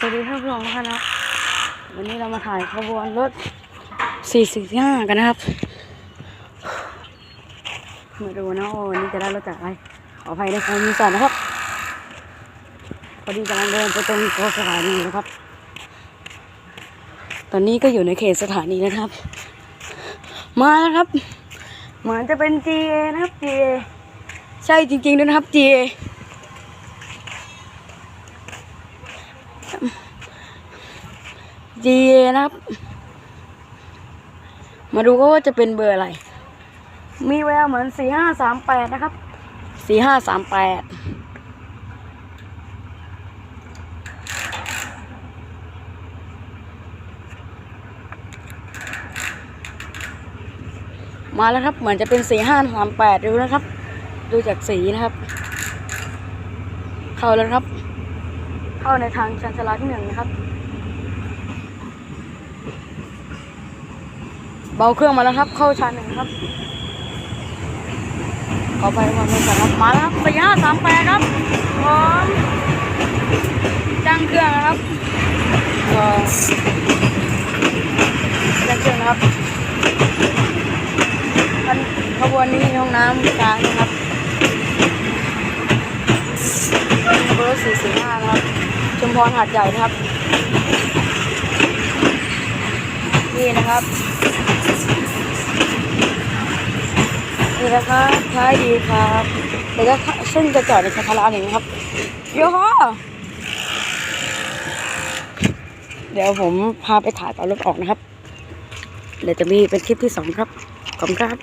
สวัสดีท่านผู้ชมทุกท่านนะครับ วันนี้เรามาถ่ายขบวนรถ 445 กันนะครับมาดูนะว่าวันนี้จะได้รถจากอะไรขออภัยในความมีสารนะครับ พอดีกำลังเดินไปตรงตัวสถานีนะครับ ตอนนี้ก็อยู่ในเขตสถานีนะครับ มาแล้วครับ เหมือนจะเป็น GA นะครับ GA ใช่จริงๆด้วยนะครับ GA GA นะครับ มาดูก็ว่าจะเป็นเบอร์อะไร มีแววเหมือนสี่ห้าสามแปดนะครับสี่ห้าสามแปดมาแล้วครับ เหมือนจะเป็นสี่ห้าสามแปดดูนะครับ ดูจากสีนะครับ เข้าแล้วนะครับ เข้าในทางชันชาลาที่หนึ่งนะครับ เบาเครื่องมาแล้วครับ เข้าชั้นหนึ่งครับขอไปความเร็วครับมาแล้วครับสี่ห้าสามแปดครับพร้อมจ้างเครื่องนะครับเออจ้างเครื่องนะครับคันขบวนนี้มีห้องน้ำกลางนะครับเบอร์สี่สี่ห้านะครับ ชุมพรหาดใหญ่นะครับ นี่นะครับ นี่นะครับท้ายดีครับเดี๋ยวก็ซึ่งจะจอดในคาทาราหนึ่งครับโยโฮเดี๋ยวผมพาไปถ่ายตอนรถออกนะครับเดี๋ยวจะมีเป็นคลิปที่สองครับขอบคุณครับ